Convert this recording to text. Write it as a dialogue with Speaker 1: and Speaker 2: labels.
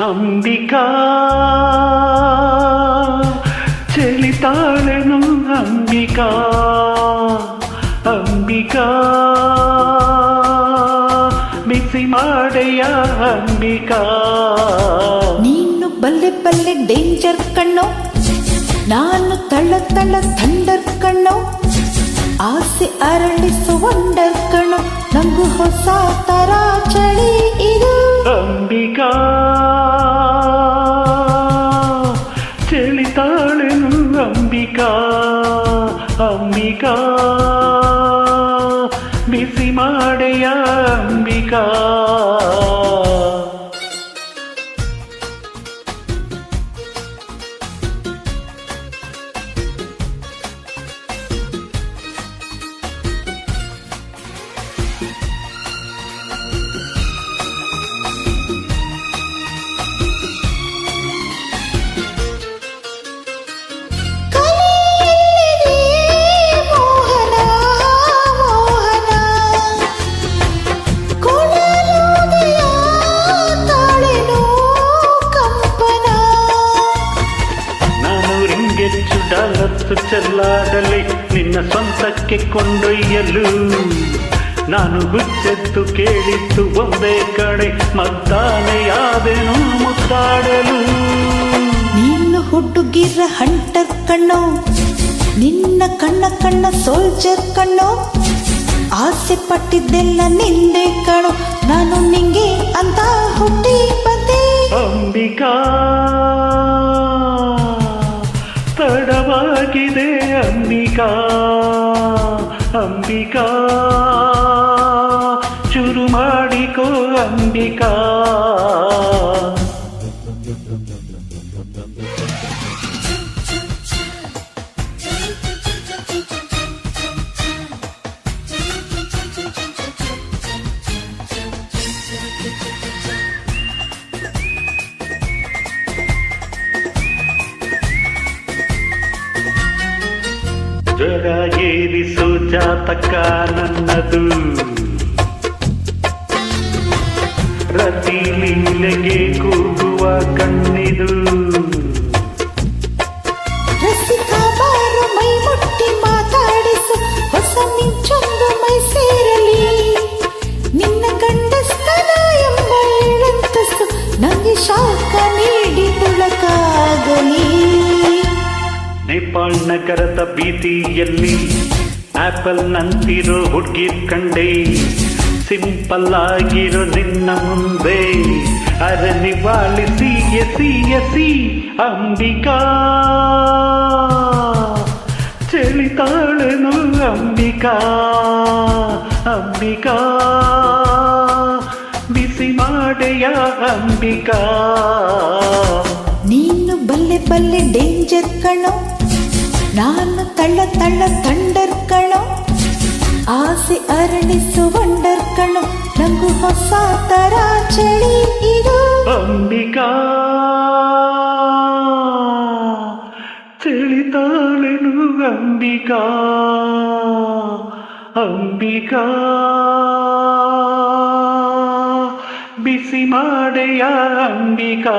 Speaker 1: ಅಂಬಿಕಾ ಚೆಳಿತಾಳೆನು ಅಂಬಿಕಾ ಅಂಬಿಕಾ ಬಿಸಿ ಮಾಡೆಯ ಅಂಬಿಕಾ
Speaker 2: ನೀನು ಬಲ್ಲೆ ಬಲ್ಲೆ ಡೇಂಜರ್ ಕಣ್ಣು ನಾನು ತಳ್ಳ ತಳ್ಳ ಥಂಡರ್ ಕಣ್ಣು ಆಸೆ ಅರಳಿಸು ವಂಡರ್ ಕಣ್ಣು ನಂಗು ಹೊಸ ತರ
Speaker 1: ಡಾಲರ್ಸು ಚೆಲ್ಲಾಡಲಿ ನಿನ್ನ ಸ್ವಂತಕ್ಕೆ ಕೊಂಡೊಯ್ಯಲು. ನಾನು ಹುಚ್ಚೆತ್ತು ಕೇಳಿತ್ತು ಒಂದೇ ಕಡೆ ಮದ್ದಾನೆಯಾದೆನು ಮುದ್ದಾಡಲು.
Speaker 2: ನೀನು ಹುಡುಗಿರ ಹಂಟರ್ ಕಣ್ಣು ನಿನ್ನ ಕಣ್ಣ ಕಣ್ಣ ಸೋಲ್ಜರ್ ಕಣ್ಣು. ಆಸೆ ಪಟ್ಟಿದ್ದೆಲ್ಲ ನಿಂದೆ ಕಣು ನಾನು ನಿಂಗೆ ಅಂತ ಹುಟ್ಟಿ ಬಂದೆ.
Speaker 1: ಅಂಬಿಕಾ ಅಂಬಿಕಾ ಅಂಬಿಕಾ ಚುರು ಮಾಡಿಕೋ ಅಂಬಿಕಾ ಜ್ವರ ಏರಿಸು ಜಾತಕ ನನ್ನದು. ರತಿ ಲೀಲೆಗೆ ಕೂಗುವ ಕಣ್ಣಿದು.
Speaker 2: ಶಾಖ ನೀಡಿ ತುಳಕಾಗಲಿ.
Speaker 1: ನೇಪಾಳ್ ನಗರದ ಬೀದಿಯಲ್ಲಿ ಆಪಲ್ ನಂತಿರೋ ಹುಡುಗಿ ಕಂಡೆ. ಸಿಂಪಲ್ ಆಗಿರೋ ನಿನ್ನ ಮುಂದೆ ಅರನಿವಾಳಿ ಸಿಯ ಸಿಯ ಸಿ ಅಂಬಿಕಾ. ಚಳಿತಾಳನು ಅಂಬಿಕಾ ಅಂಬಿಕಾ. ಬಿಸಿ ಮಾಡೆಯ ಅಂಬಿಕಾ.
Speaker 2: ನೀನು ಬಲ್ಲೆ ಬಲ್ಲೆ ಡೇಂಜರ್ ಕಣೋ. ನಾನು ತಳ್ಳ ತಳ್ಳ ಥಂಡರ್ ಕಣೋ ಆಸೆ ಅರಳಿಸು ವಂಡರ್ ಕಣೋ ನಂಗು ಹೊಸ ತರ ಚಳಿ ಇದು.
Speaker 1: ಅಂಬಿಕಾ ತಿಳಿತಾಳೆನು ಅಂಬಿಕಾ ಅಂಬಿಕಾ, ಬಿಸಿ ಮಾಡೆಯ ಅಂಬಿಕಾ.